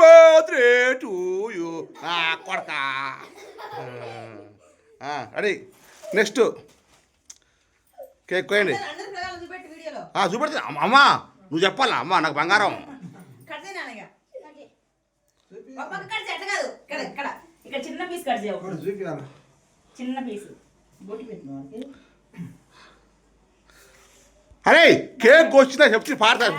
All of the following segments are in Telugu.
బర్త్డే యూ కొడక. రెడీ. నెక్స్ట్. కేక్ కోయండి చూపెడతా. అమ్మా నువ్వు చెప్పాలా? అమ్మా నాకు బంగారం. అరే కేక్ వచ్చిందా చెప్తే పాడతారు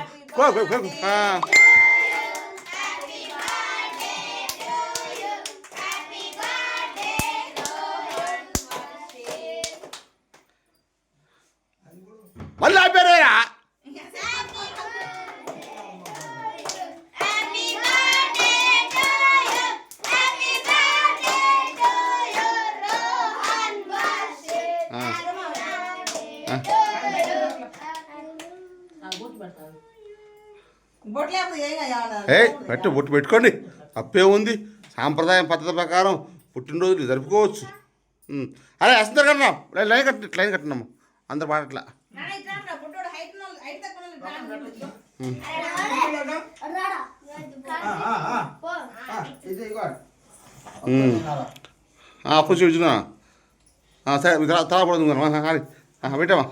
ఏం పెట్టు బొట్టు పెట్టుకోండి. తప్పే ఉంది. సాంప్రదాయం పద్ధతి ప్రకారం పుట్టినరోజులు జరుపుకోవచ్చు. అరే అసలు కన్నా లైన్ కట్టి లైన్ కట్టినమ్మ. అందరు పాడట్లా. అప్పుడు చూసిన సరే తల పడుతుంది పెట్టామా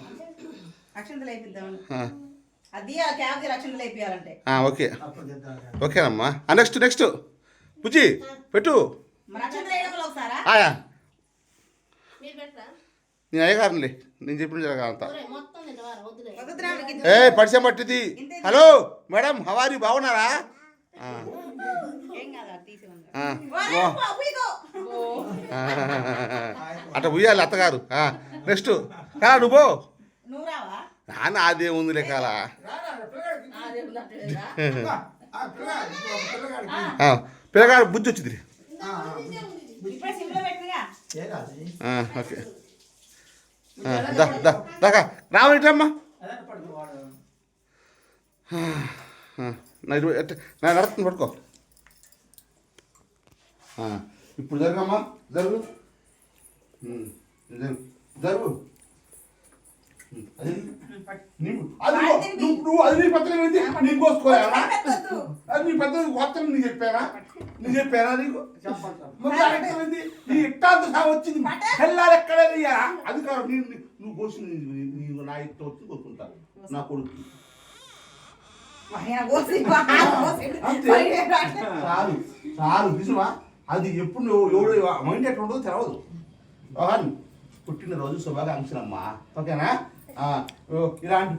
అది ఆ క్యాబ్ ఓకే ఓకేనమ్మా. నెక్స్ట్ నెక్స్ట్ బుజ్జి పెట్టు. ఆయా నేను అయ్యగారులే నేను చెప్పిన జరగాలంతా ఏ పరిచయం పట్టింది. హలో మేడం హవారి బాగున్నారా? అట్లా ఉయ్యాలి అత్తగారు. నెక్స్ట్ కా నువ్వు పో. నువ్వు రావా? నాన్న అదే ఉంది లెక్కల పిల్లగాడు బుద్ధి వచ్చింది ఓకే. ఆ, దా దా దాకా. రావాలి ఇట్రమ్మా నా పట్టుకో. ఇప్పుడు జరగమ్మా. జరుగు. జరుగు. జరుగు. నువ్వు- అది నీ పత్రం ఏంటి నీకు కోసుకోవాలా పెట్టొద్దు. అది నీ పెద్ద కొత్త నీకు చెప్పానా? చెప్పానా? నీ ఇట్టాంత సాగు వచ్చింది. పిల్లలు ఎక్కడే? అది కాదు నేను నువ్వు కోసి నీకు నా ఇష్టం వచ్చి కోసుకుంటా నా కొడుకు చాలు చాలు నిజమా? అది ఎప్పుడు నువ్వు ఎవడు మైండ్ ఎట్లా ఉండదో తెలవదు. పుట్టినరోజు శుభాకాంక్షలమ్మా. ఓకేనా? ఇలాంటి.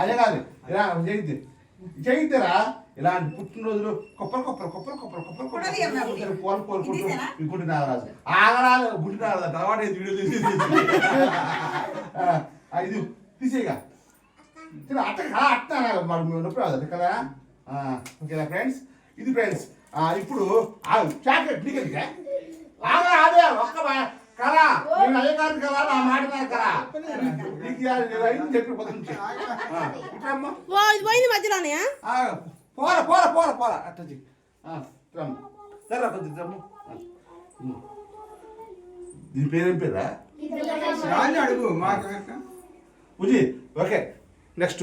అదే కాదు ఇలా జయిద్ది జయిద్దరా ఇలాంటి పుట్టినరోజులు కొప్పలు కొప్పలు కొప్పలు కొప్పలు కొప్పలు. కొప్పలు తీసేనా? ఈ గుండి నాగరాజు. ఆగరాలు గుండి నాగరాజు తర్వాత వీడియో తీసి ఇది తీసేయగా అట్ట కదా అట్ట నొప్పి రాదు కదా? ఓకేనా ఫ్రెండ్స్? ఇది ఫ్రెండ్స్ ఇప్పుడు ఆ చాక్లెట్ ఆగా అదే ఒక్క మా- కదా నేను అయ్యగారు కదా నా మాట మీద కదా నీకు చెప్పి ఇది పోయింది మధ్యలోనే ఆ, పోరా పోరా పోరా పోరా. ఆ, ఇట్రమ్మా. సరే కొద్ది ఉమ్. దీని పేరేం పేరా అడుగు మాకు బుజి ఓకే నెక్స్ట్.